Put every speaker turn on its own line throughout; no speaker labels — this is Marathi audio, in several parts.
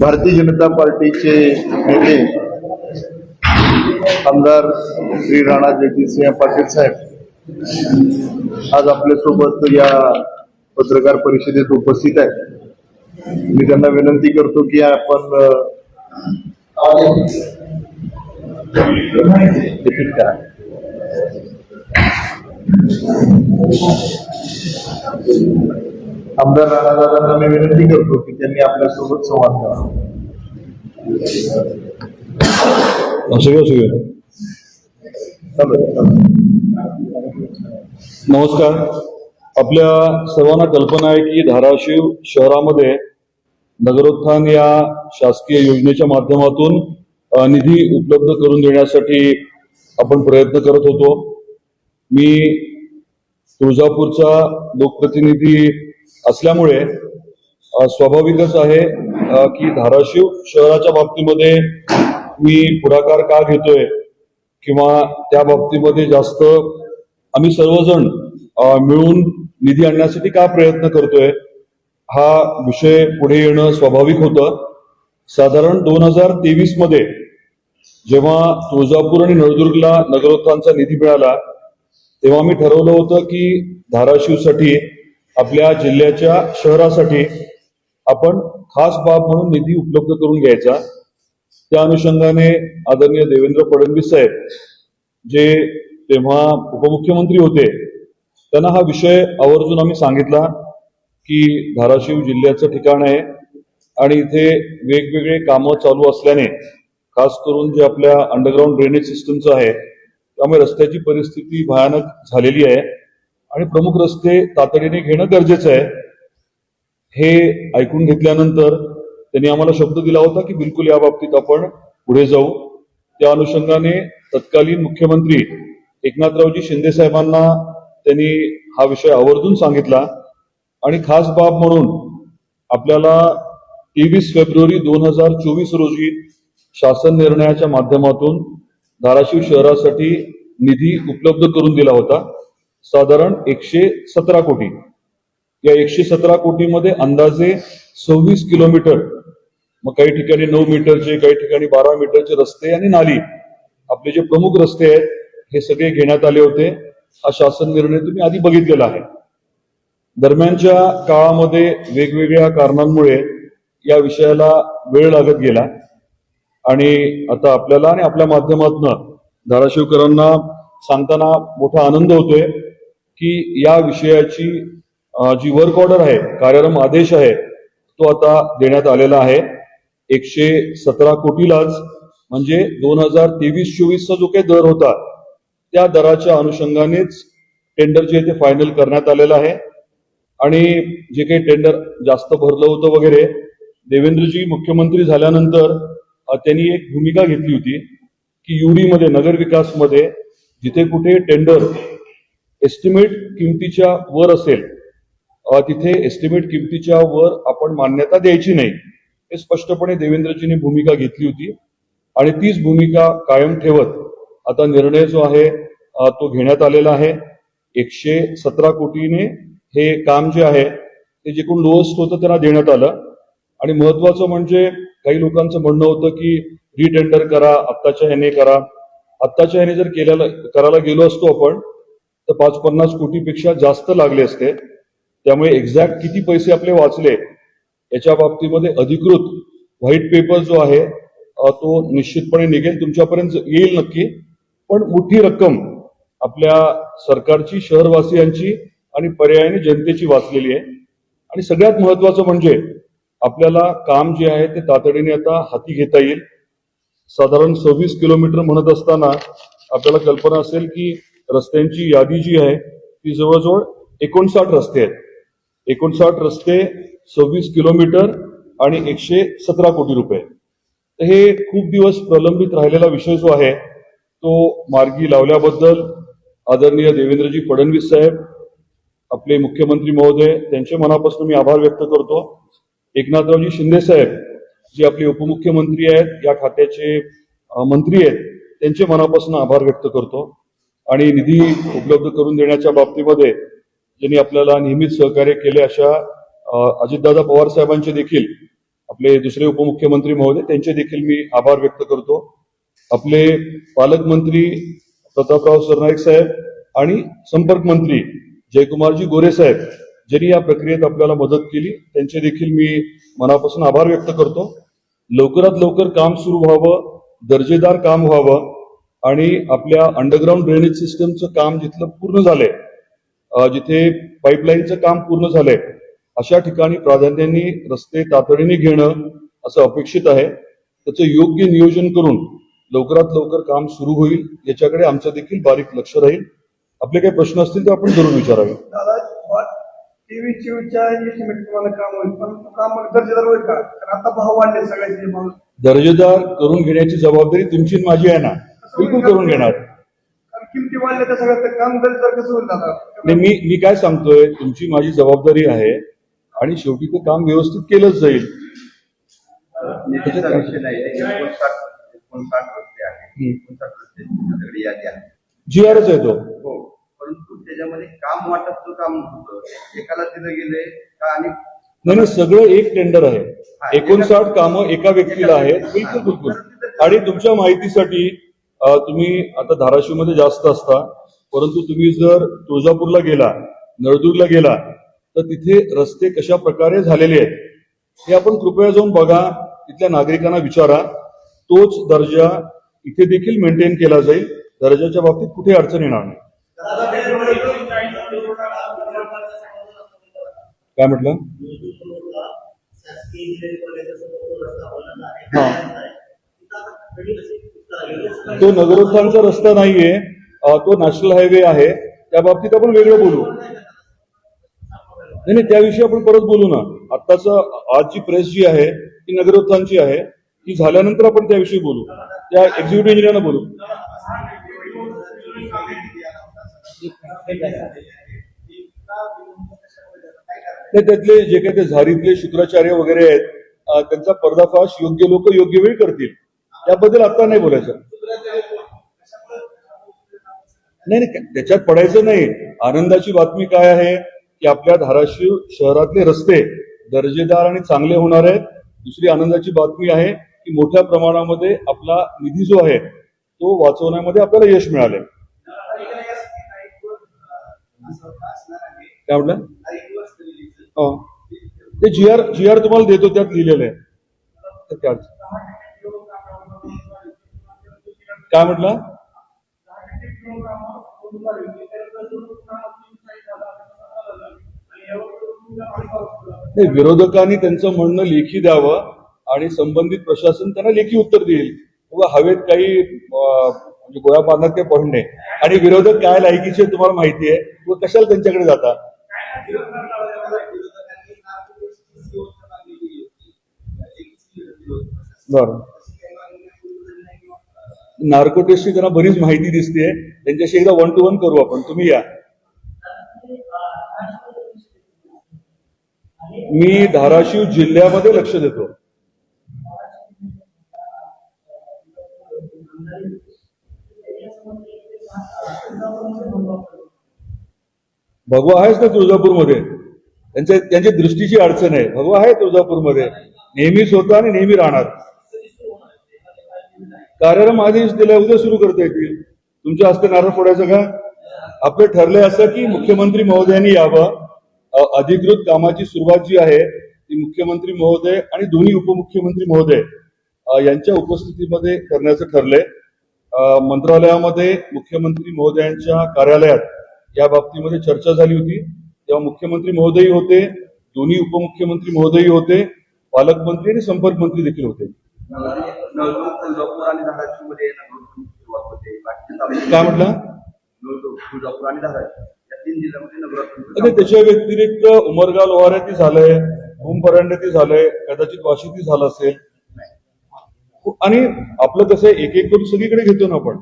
भारतीय जनता पार्टीचे नेते आमदार श्री राणा जगजितसिंह पाटील साहेब आज आपल्यासोबत या पत्रकार परिषदेत उपस्थित आहेत. मी त्यांना विनंती करतो की आपण करा. आमदार राणादादांना मी विनंती करतो की त्यांनी आपल्यासोबत संवाद करावा
नमस्कार. आपल्या सर्वांना कल्पना आहे की धाराशिव शहरामध्ये नगरोत्थान या शासकीय योजनेच्या माध्यमातून निधी उपलब्ध करून देण्यासाठी आपण प्रयत्न करत होतो. मी तुळजापूरचा लोकप्रतिनिधी असल्यामुळे स्वाभाविकच आहे की धाराशिव शहराच्या बाबतीमध्ये मी पुढाकार का घेतोय किंवा त्या बाबतीमध्ये जास्त आम्ही सर्वजण मिळून निधी आणण्यासाठी का प्रयत्न करतोय हा विषय पुढे येणं स्वाभाविक होतं. साधारण दोन हजार तेवीसमध्ये जेव्हा तुळजापूर आणि नळदुर्गला नगरोत्थानचा निधी मिळाला तेव्हा मी ठरवलं होतं की धाराशिवसाठी आपल्या जिल्ह्याच्या शहरासाठी आपण खास बाब म्हणून निधी उपलब्ध करून घ्यायचा. त्या अनुषंगाने आदरणीय देवेंद्र फडणवीस साहेब जे तेव्हा उपमुख्यमंत्री होते त्यांना हा विषय आवर्जून आम्ही सांगितला की धाराशिव जिल्ह्याचं ठिकाण आहे आणि इथे वेगवेगळे कामं चालू असल्याने खास करून जे आपल्या अंडरग्राऊंड ड्रेनेज सिस्टमचं आहे त्यामुळे रस्त्याची परिस्थिती भयानक झालेली आहे. आणि प्रमुख रस्ते तातडीने घेणं गरजेचं आहे. हे ऐकून घेतल्यानंतर त्यांनी आम्हाला शब्द दिला होता की बिलकुल या बाबतीत आपण पुढे जाऊ. त्या अनुषंगाने तत्कालीन मुख्यमंत्री एकनाथरावजी शिंदे साहेबांना त्यांनी हा विषय आवर्जून सांगितला. आणि खास बाब म्हणून आपल्याला तेवीस फेब्रुवारी दोन हजार चोवीस रोजी शासन निर्णयाच्या माध्यमातून धाराशिव शहरासाठी निधी उपलब्ध करून दिला होता. साधारण एकशे सतरा कोटी. या एकशे सतरा कोटीमध्ये अंदाजे सव्वीस किलोमीटर मग काही ठिकाणी नऊ मीटरचे काही ठिकाणी बारा मीटरचे रस्ते आणि नाली आपले जे प्रमुख रस्ते आहेत हे सगळे घेण्यात आले होते. हा शासन निर्णय तुम्ही आधी बघितलेला आहे. दरम्यानच्या काळामध्ये वेगवेगळ्या कारणांमुळे या विषयाला वेळ लागत गेला. आणि आता आपल्याला आणि आपल्या माध्यमातून धाराशिवकरांना सांगताना मोठा आनंद होतोय की या विषयाची जी वर्क ऑर्डर आहे कार्यक्रम आदेश आहे तो आता देण्यात आलेला आहे. एकशे सतरा कोटीलाच म्हणजे दोन हजार तेवीस चोवीसचा जो काही दर होता त्या दराच्या अनुषंगानेच टेंडर जे आहे ते फायनल करण्यात आलेलं आहे. आणि जे काही टेंडर जास्त भरलं होतं वगैरे देवेंद्रजी मुख्यमंत्री झाल्यानंतर त्यांनी एक भूमिका घेतली होती की युडीमध्ये नगरविकासमध्ये जिथे कुठे टेंडर एस्टिमेट किमतीच्या वर असेल तिथे एस्टिमेट किमतीच्या वर आपण मान्यता द्यायची नाही हे स्पष्टपणे देवेंद्रजींनी भूमिका घेतली होती. आणि तीच भूमिका कायम ठेवत आता निर्णय जो आहे तो घेण्यात आलेला आहे. एकशे सतरा कोटीने हे काम जे आहे ते जे कोण लोएस्ट होतं त्यांना देण्यात आलं. आणि महत्वाचं म्हणजे काही लोकांचं म्हणणं होतं की रिटेंडर करा आत्ताच्या ह्याने करा. आत्ताच्या ह्याने जर केल्याला करायला गेलो असतो आपण तर पाच पन्नास कोटीपेक्षा जास्त लागले असते. त्यामुळे एक्झॅक्ट किती पैसे आपले वाचले याच्या बाबतीमध्ये अधिकृत व्हाईट पेपर जो आहे तो निश्चितपणे निघेल तुमच्यापर्यंत येईल नक्की. पण मोठी रक्कम आपल्या सरकारची शहरवासियांची आणि पर्यायाने जनतेची वाचलेली आहे. आणि सगळ्यात महत्वाचं म्हणजे आपल्याला काम जे आहे ते तातडीने आता हाती घेता येईल. साधारण सव्वीस किलोमीटर म्हणत असताना आपल्याला कल्पना असेल की रस्त्यांची यादी जी आहे ती जवळजवळ एकोणसाठ रस्ते आहेत. एकोणसाठ रस्ते सव्वीस किलोमीटर आणि एकशे सतरा कोटी रुपये. तर हे खूप दिवस प्रलंबित राहिलेला विषय जो आहे तो मार्गी लावल्याबद्दल आदरणीय देवेंद्रजी फडणवीस साहेब आपले मुख्यमंत्री महोदय त्यांचे मनापासून मी आभार व्यक्त करतो. एकनाथरावजी शिंदे साहेब जे आपले उपमुख्यमंत्री आहेत या खात्याचे मंत्री आहेत त्यांचे मनापासून आभार व्यक्त करतो. आणि निधी उपलब्ध करून देण्याच्या बाबतीमध्ये ज्यांनी आपल्याला नेहमीच सहकार्य केले अशा अजितदादा पवार साहेबांचे देखील आपले दुसरे उपमुख्यमंत्री महोदय त्यांचे देखील मी आभार व्यक्त करतो. आपले पालकमंत्री प्रतापराव सरनाईक साहेब आणि संपर्क मंत्री जयकुमारजी गोरे साहेब ज्यांनी या प्रक्रियेत आपल्याला मदत केली त्यांचे देखील मी मनापासून आभार व्यक्त करतो. लवकरात लवकर काम सुरू व्हावं दर्जेदार काम व्हावं आणि आपल्या अंडरग्राऊंड ड्रेनेज सिस्टमचं काम जिथलं पूर्ण झालंय जिथे पाईपलाईनचं काम पूर्ण झालंय अशा ठिकाणी प्राधान्याने रस्ते तातडीने घेणं असं अपेक्षित आहे. त्याचं योग्य नियोजन करून लवकरात लवकर काम सुरू होईल याच्याकडे आमचं देखील बारीक लक्ष राहील. आपले काही प्रश्न असतील तर आपण जरूर विचारावे.
दादा टीव्ही चिवच्या एस्टिमेट तुम्हाला काम होईल. पण तो काम दर्जेदार होईल का? कारण आता भाव वाढले सगळ्याचे भाव.
दर्जेदार करून घेण्याची जबाबदारी तुमची आणि माझी आहे ना. बिलकुल करून घेणार.
कारण किमती वाढल्या त्या सगळ्यात तर काम दर्जेदार कसं होईल दादा?
नाही मी मी काय सांगतोय तुमची माझी जबाबदारी आहे आणि शेवटी ते काम व्यवस्थित केलंच जाईल. जी आरच आहे तो.
हो. परंतु त्याच्यामध्ये काम वाटपचं काम एकाला दिलं गेले का आणि
नाही नाही सगळं एक टेंडर आहे. एकोणसाठ कामं एका व्यक्तीला आहेत. बिलकुल बिलकुल. आणि तुमच्या माहितीसाठी तुम्ही आता धाराशिवमध्ये जास्त असता परंतु तुम्ही जर तुळजापूरला गेला नळदूरला गेला तर तिथे रस्ते कशा प्रकारे झालेले आहेत हे आपण कृपया जाऊन बघा तिथल्या नागरिकांना विचारा. तोच दर्जा इथे देखील मेंटेन केला जाईल. दर्जाच्या बाबतीत कुठे अडचण येणार नाही. काय म्हटलं? तो नगरोत्थानचा रस्ता नाहीये. तो नॅशनल हायवे आहे. त्या बाबतीत आपण वेगळं बोलू. नाही नाही त्याविषयी आपण परत बोलू ना. आत्ताच आजची प्रेस जी आहे ती नगरोत्थानची आहे. ती झाल्यानंतर आपण त्याविषयी बोलू. त्या एक्झिक्युटिव्ह इंजिनियरना बोलू. नाही त्यातले जे काही ते झारीतले शुक्राचार्य वगैरे आहेत त्यांचा पर्दाफाश योग्य लोक योग्य वेळी करतील. त्याबद्दल आता नाही बोलायचं. नाही नाही त्याच्यात पडायचं नाही. आनंदाची बातमी काय आहे? की आपल्या धाराशिव शहरातले रस्ते दर्जेदार आणि चांगले होणार आहेत. दुसरी आनंदाची बातमी आहे की मोठ्या प्रमाणामध्ये आपला निधी जो आहे तो वाचवण्यामध्ये आपल्याला यश मिळाले काय म्हटलं? हो. ते जी आर जी आर तुम्हाला देतो त्यात लिहिलेलं आहे. काय म्हटलं? नाही विरोधकांनी त्यांचं म्हणणं लेखी द्यावं आणि संबंधित प्रशासन त्यांना लेखी उत्तर देईल. हवेत काही म्हणजे गोळ्या बांधण्यात काही पॉईंट नाही. आणि विरोधक काय लायकीचे तुम्हाला माहिती आहे? व कशाला त्यांच्याकडे जाता बरं. नार्को त्यांना बरीच माहिती दिसते त्यांच्याशी एकदा वन टू वन करू आपण. तुम्ही या. मी धाराशिव जिल्ह्यामध्ये लक्ष देतो. भगवा आहेच ना तुळजापूरमध्ये? त्यांच्या त्यांच्या दृष्टीची अडचण आहे. भगवा आहे तुळजापूरमध्ये. नेहमीच होता आणि नेहमी राहणार. कार्यक्रम आदेश दिला उद्या सुरू करता येतील. तुमच्या हस्ते नारळ फोडायचं का? आपलं ठरलंय असं की मुख्यमंत्री महोदयांनी यावं. अधिकृत कामाची सुरुवात जी आहे ती मुख्यमंत्री महोदय आणि दोन्ही उपमुख्यमंत्री महोदय यांच्या उपस्थितीमध्ये करण्याचं ठरलंय. मंत्रालयामध्ये मुख्यमंत्री महोदयांच्या कार्यालयात या बाबतीमध्ये चर्चा झाली होती. तेव्हा मुख्यमंत्री महोदयही होते दोन्ही उपमुख्यमंत्री महोदयही होते पालकमंत्री आणि संपर्क मंत्री देखील होते. काय म्हटलं? आणि त्याच्या व्यतिरिक्त उमरगा लोहाऱ्याती झालंय भूम परांड्याती झालंय कदाचित वाशीती झालं असेल. आणि आपलं कसं एक एक करून सगळीकडे घेतो ना आपण.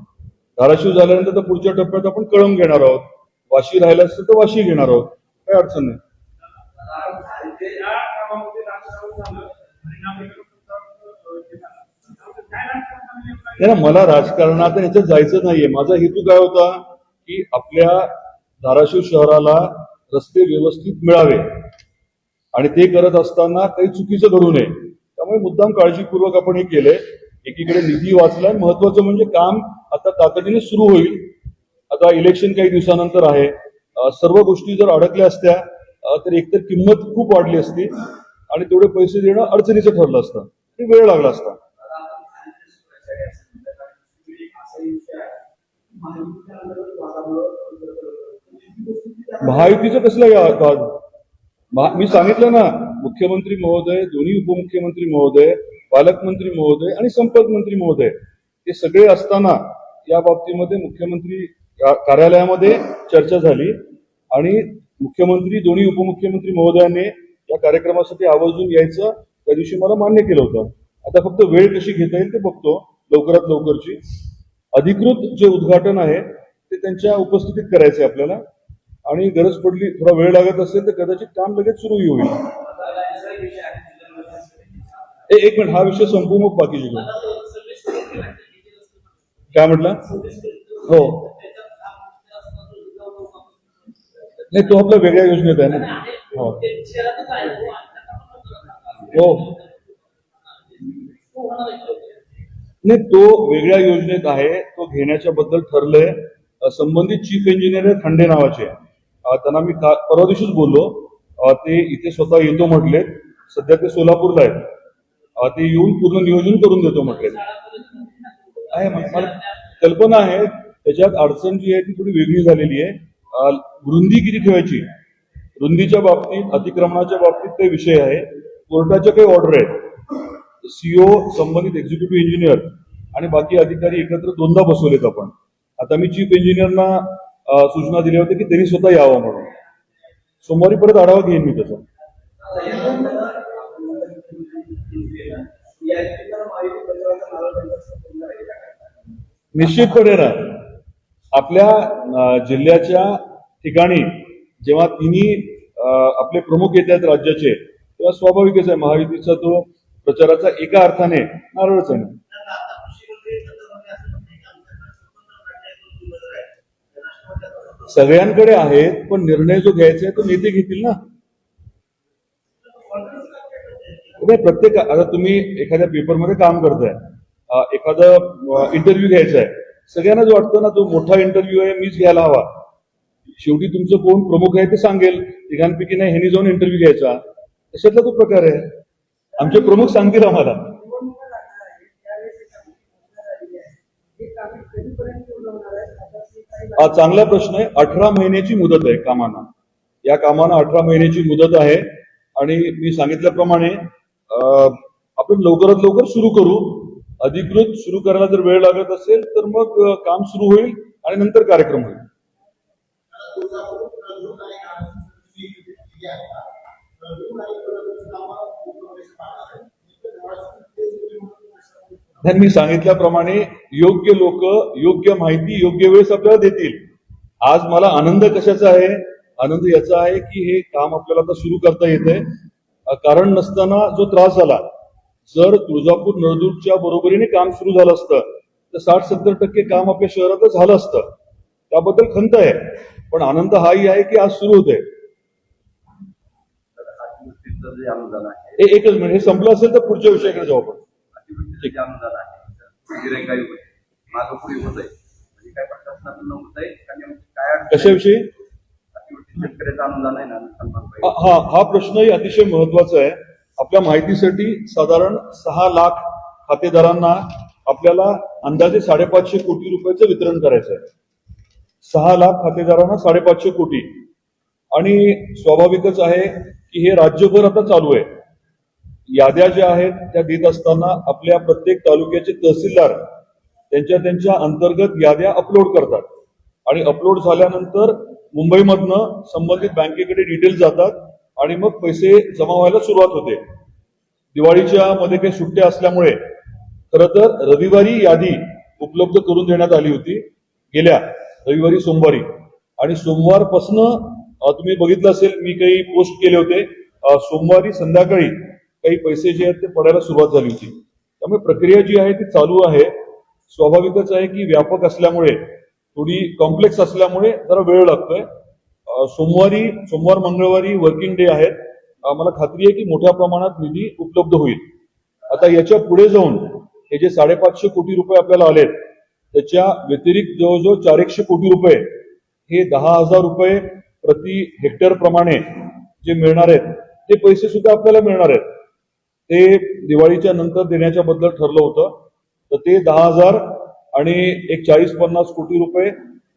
धाराशिव झाल्यानंतर पुढच्या टप्प्यात आपण कळम घेणार आहोत. वाशी राहिला असेल तर वाशी घेणार आहोत. काही अडचण नाही. नाही मला राजकारणात याच्यात जायचं नाहीये. माझा हेतू काय होता? की आपल्या धाराशिव शहराला रस्ते व्यवस्थित मिळावे. आणि ते करत असताना काही चुकीचं घडू नये. त्यामुळे मुद्दाम काळजीपूर्वक आपण हे केलंय. एकीकडे निधी वाचलाय. महत्वाचं म्हणजे काम आता तातडीने सुरू होईल. आता इलेक्शन काही दिवसानंतर आहे. सर्व गोष्टी जर अडकल्या असत्या तर एकतर किंमत खूप वाढली असती आणि तेवढे पैसे देणं अडचणीचं ठरलं असतं. वेळ लागला असता. महायुतीचं कसलं या मी सांगितलं ना मुख्यमंत्री महोदय दोन्ही उपमुख्यमंत्री महोदय पालकमंत्री महोदय आणि संपर्क मंत्री महोदय हे सगळे असताना या बाबतीमध्ये मुख्यमंत्री कार्यालयामध्ये चर्चा झाली आणि मुख्यमंत्री दोन्ही उपमुख्यमंत्री महोदयाने या कार्यक्रमासाठी आवर्जून यायचं त्या दिवशी मला मान्य केलं होतं. आता फक्त वेळ कशी घेता येईल ते बघतो लवकरात लवकरची. अधिकृत जे उद्घाटन आहे ते त्यांच्या उपस्थितीत करायचे आपल्याला. आणि गरज पडली थोडा वेळ लागत असेल तर कदाचित काम लगेच सुरू होईल. एक मिनिट हा विषय संपू मग बाकीचे काय म्हटलं? हो. नाही तो आपला वेगळ्या योजनेत आहे ना. हो. हो. नाही तो वेगळ्या योजनेत आहे तो घेण्याच्या बद्दल ठरलंय. संबंधित चीफ इंजिनियर आहे खंडे नावाचे. त्यांना मी का- परवा दिवशीच बोललो. ते इथे स्वतः येतो म्हटले. सध्या ते सोलापूरला आहेत. ते येऊन पूर्ण नियोजन करून देतो म्हटले. आहे मला कल्पना आहे त्याच्यात अडचण जी आहे ती थोडी वेगळी झालेली आहे. रुंदी किती ठेवायची? रुंदीच्या बाबतीत अतिक्रमणाच्या बाबतीत काही विषय आहे. कोर्टाच्या काही ऑर्डर आहेत. सीओ संबंधित एक्झिक्युटिव्ह इंजिनियर आणि बाकी अधिकारी एकत्र दोनदा बसवलेत आपण. आता मी चीफ इंजिनियरना सूचना दिल्या होत्या की त्यांनी स्वतः यावं म्हणून. सोमवारी परत आढावा घेईन मी त्याचा. निश्चितपणे ना आपल्या जिल्ह्याच्या ठिकाणी जेव्हा तिन्ही आपले प्रमुख येत आहेत राज्याचे तेव्हा स्वाभाविकच आहे महायुतीचा तो प्रचाराचा एका अर्थाने नारळच आहे सगळ्यांकडे आहेत पण निर्णय जो घ्यायचा आहे तो नेते घेतील ना. नाही प्रत्येक आता तुम्ही एखाद्या पेपरमध्ये काम करताय एखादा इंटरव्ह्यू घ्यायचा आहे सगळ्यांनाच वाटतं ना तो मोठा इंटरव्ह्यू आहे मीच घ्यायला हवा. शेवटी तुमचं कोण प्रमुख आहे ते सांगेल. तिघांपैकी नाही ह्यांनी जाऊन इंटरव्ह्यू घ्यायचा. तशातला तो प्रकार आहे. आमचे प्रमुख सांगतील आम्हाला. हा चांगला प्रश्न आहे. अठरा महिन्याची मुदत आहे कामांना. या कामांना अठरा महिन्याची मुदत आहे. आणि मी सांगितल्याप्रमाणे आपण लवकरात लवकर सुरू करू. अधिकृत सुरू करायला जर वेळ लागत असेल तर मग काम सुरू होईल आणि नंतर कार्यक्रम होईल. त्यांनी मी सांगितल्याप्रमाणे योग्य लोक योग्य माहिती योग्य वेळेस आपल्याला देतील. आज मला आनंद कशाचा आहे? आनंद याचा आहे की हे काम आपल्याला आता सुरू करता येते कारण नसताना जो त्रास झाला जर तुळजापूर नळदूरच्या बरोबरीने काम सुरू झालं असतं तर साठ सत्तर टक्के काम आपल्या शहरातच झालं असतं. त्याबद्दल खंत आहे. पण आनंद हाही आहे की आज सुरू होते
आहे
एकच मिनिट हे संपलं असेल तर पुढच्या विषयाकडे जाऊ आपण.
म्हणजे?
कशाविषयी. हा हा- हा प्रश्नही अतिशय महत्त्वाचा आहे. आपल्या माहितीसाठी साधारण सहा लाख खातेदारांना आपल्याला अंदाजे साडेपाचशे कोटी रुपयाचं वितरण करायचं आहे सहा लाख खातेदारांना साडेपाचशे कोटी. आणि स्वाभाविकच आहे की हे राज्यभर आता चालू आहे. याद्या ज्या आहेत त्या देत असताना आपल्या प्रत्येक तालुक्याचे तहसीलदार त्यांच्या त्यांच्या अंतर्गत याद्या अपलोड करतात. आणि अपलोड झाल्यानंतर मुंबईमधनं संबंधित बँकेकडे डिटेल्स जातात आणि मग पैसे जमा व्हायला सुरुवात होते. दिवाळीच्या मध्ये काही सुट्ट्या असल्यामुळे खर तर रविवारी यादी उपलब्ध करून देण्यात आली होती. गेल्या रविवारी सोमवारी. आणि सोमवारपासनं तुम्ही बघितलं असेल मी काही पोस्ट केले होते. सोमवारी संध्याकाळी काही पैसे जे आहेत ते पडायला सुरुवात झाली होती. त्यामुळे प्रक्रिया जी आहे ती चालू आहे. स्वाभाविकच आहे की व्यापक असल्यामुळे थोडी कॉम्प्लेक्स असल्यामुळे जरा वेळ लागतोय. सोमवारी सोमवार मंगळवारी वर्किंग डे आहेत. मला खात्री आहे की मोठ्या प्रमाणात निधी उपलब्ध होईल. आता याच्यापुढे जाऊन हे जे साडेपाचशे कोटी रुपये आपल्याला आलेत त्याच्या व्यतिरिक्त जवळजवळ चार एकशे कोटी रुपये हे दहा हजार रुपये प्रति हेक्टर प्रमाणे जे मिळणार आहेत ते पैसे सुद्धा आपल्याला मिळणार आहेत. ते दिवाळीच्या नंतर देण्याच्या बद्दल ठरलं होतं. तर ते दहा हजार आणि एक चाळीस पन्नास कोटी रुपये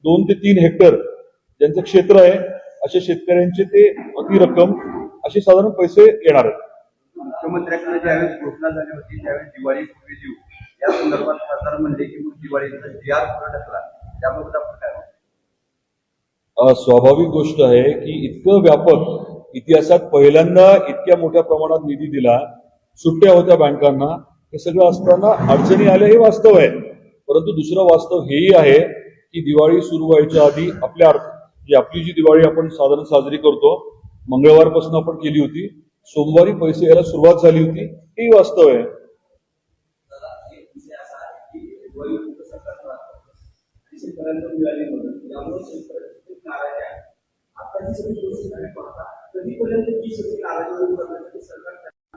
दोन ते तीन हेक्टर ज्यांचं क्षेत्र आहे अशा शेतकऱ्यांचे ते ती रक्कम असे साधारण पैसे येणार आहेत.
मुख्यमंत्र्यांकडे ज्यावेळेस घोषणा झाली होती त्यावेळेस दिवाळी पूर्वी देऊ या संदर्भात खासदार म्हणले की मग दिवाळीचा जी आर पुढे ढकला. त्याबाबत आपण
स्वाभाविक गोष्ट आहे की इतकं व्यापक इतिहासात पहिल्यांदा इतक्या मोठ्या प्रमाणात निधी दिला सुट्ट्या होत्या बँकांना हे सगळं असताना अडचणी आल्या हे वास्तव आहे. परंतु दुसरं वास्तव हेही आहे की दिवाळी सुरू व्हायच्या आधी आपल्या अर्थ- जी आपली जी दिवाळी आपण साधारण साजरी करतो मंगळवारपासून आपण केली होती सोमवारी पैसे यायला सुरुवात झाली होती हेही वास्तव आहे.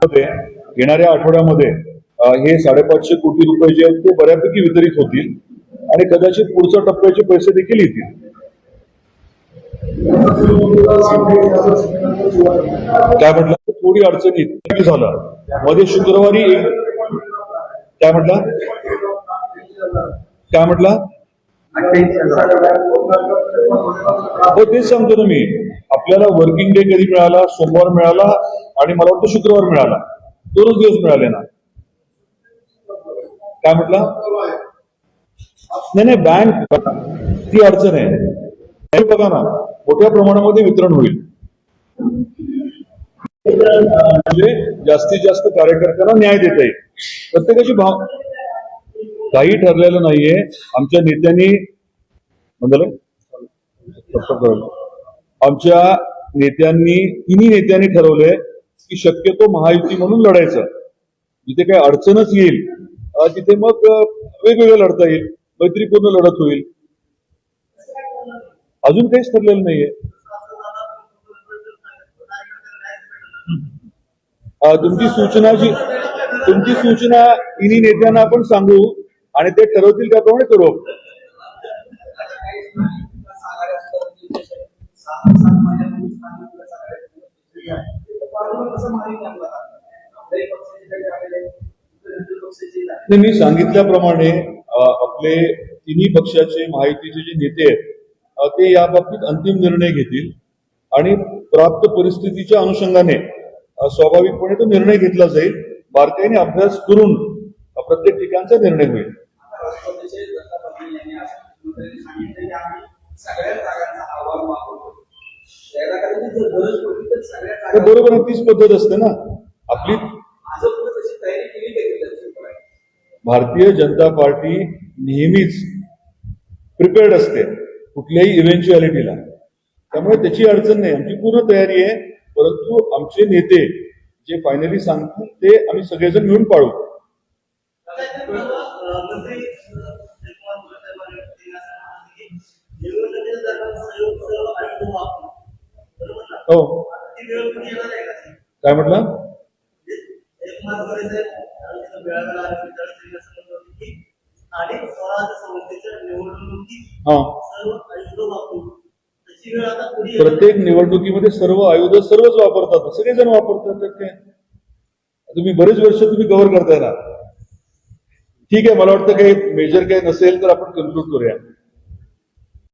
मध्ये येणाऱ्या आठवड्यामध्ये हे साडेपाचशे कोटी रुपये जे आहेत ते बऱ्यापैकी वितरित होतील आणि कदाचित पुढच्या टप्प्याचे पैसे देखील येतील. काय म्हटलं थोडी अडचणीत झालं. मध्ये शुक्रवारी काय म्हटलं? काय म्हटलं? हो तेच सांगतो ना मी. आपल्याला वर्किंग डे कधी मिळाला? सोमवार मिळाला आणि मला वाटतं शुक्रवार मिळाला. दोनच दिवस मिळाले ना. काय म्हटलं? नाही नाही बँक ती अडचण आहे. हे बघा ना मोठ्या प्रमाणामध्ये वितरण होईल. म्हणजे जास्तीत जास्त कार्यकर्त्यांना न्याय देता येईल. प्रत्येकाची भाव काही ठरलेलं नाहीये. आमच्या नेत्यांनी आमच्या नेत्यांनी तिन्ही नेत्यांनी ठरवलंय की शक्यतो महायुती म्हणून लढायचं. जिथे काही अडचणच येईल तिथे मग वेगवेगळं लढता येईल मैत्रीपूर्ण लढत होईल. अजून काहीच ठरलेलं नाहीये. तुमची सूचना जी तुमची सूचना तिन्ही नेत्यांना आपण सांगू. आणि ते ठरवतील त्याप्रमाणे करू. मी सांगितल्याप्रमाणे आपले तिन्ही पक्षाचे माहितीचे जे नेते आहेत ते या बाबतीत अंतिम निर्णय घेतील. आणि प्राप्त परिस्थितीच्या अनुषंगाने स्वाभाविकपणे तो निर्णय घेतला जाईल. बारकाईने अभ्यास करून प्रत्येक ठिकाणचा निर्णय होईल.
सगळ्या जागांचा अहवाल मागवतो. त्याला कारण जर गरज पडली तर सगळ्या
तर
जागा
बरोबर तीच पद्धत असते ना. आपली
माझं पुढे तशी तयारी केली पाहिजे त्याची
भारतीय जनता पार्टी नेहमीच प्रिपेअर्ड असते कुठल्याही इव्हेंच्युअलिटीला त्यामुळे त्याची अडचण नाही. आमची पूर्ण तयारी आहे. परंतु आमचे नेते जे फायनली सांगतील ते आम्ही सगळेजण मिळून पाळू. हा.
वेळ आता पुढे येणार
प्रत्येक निवडणुकीमध्ये सर्व आयुध सर्वच वापरतात. सगळेजण वापरतात तर काय? तुम्ही बरेच वर्ष तुम्ही कव्हर करताय ना. ठीक आहे मला वाटतं काही मेजर काही नसेल तर आपण कन्क्लूड करूया.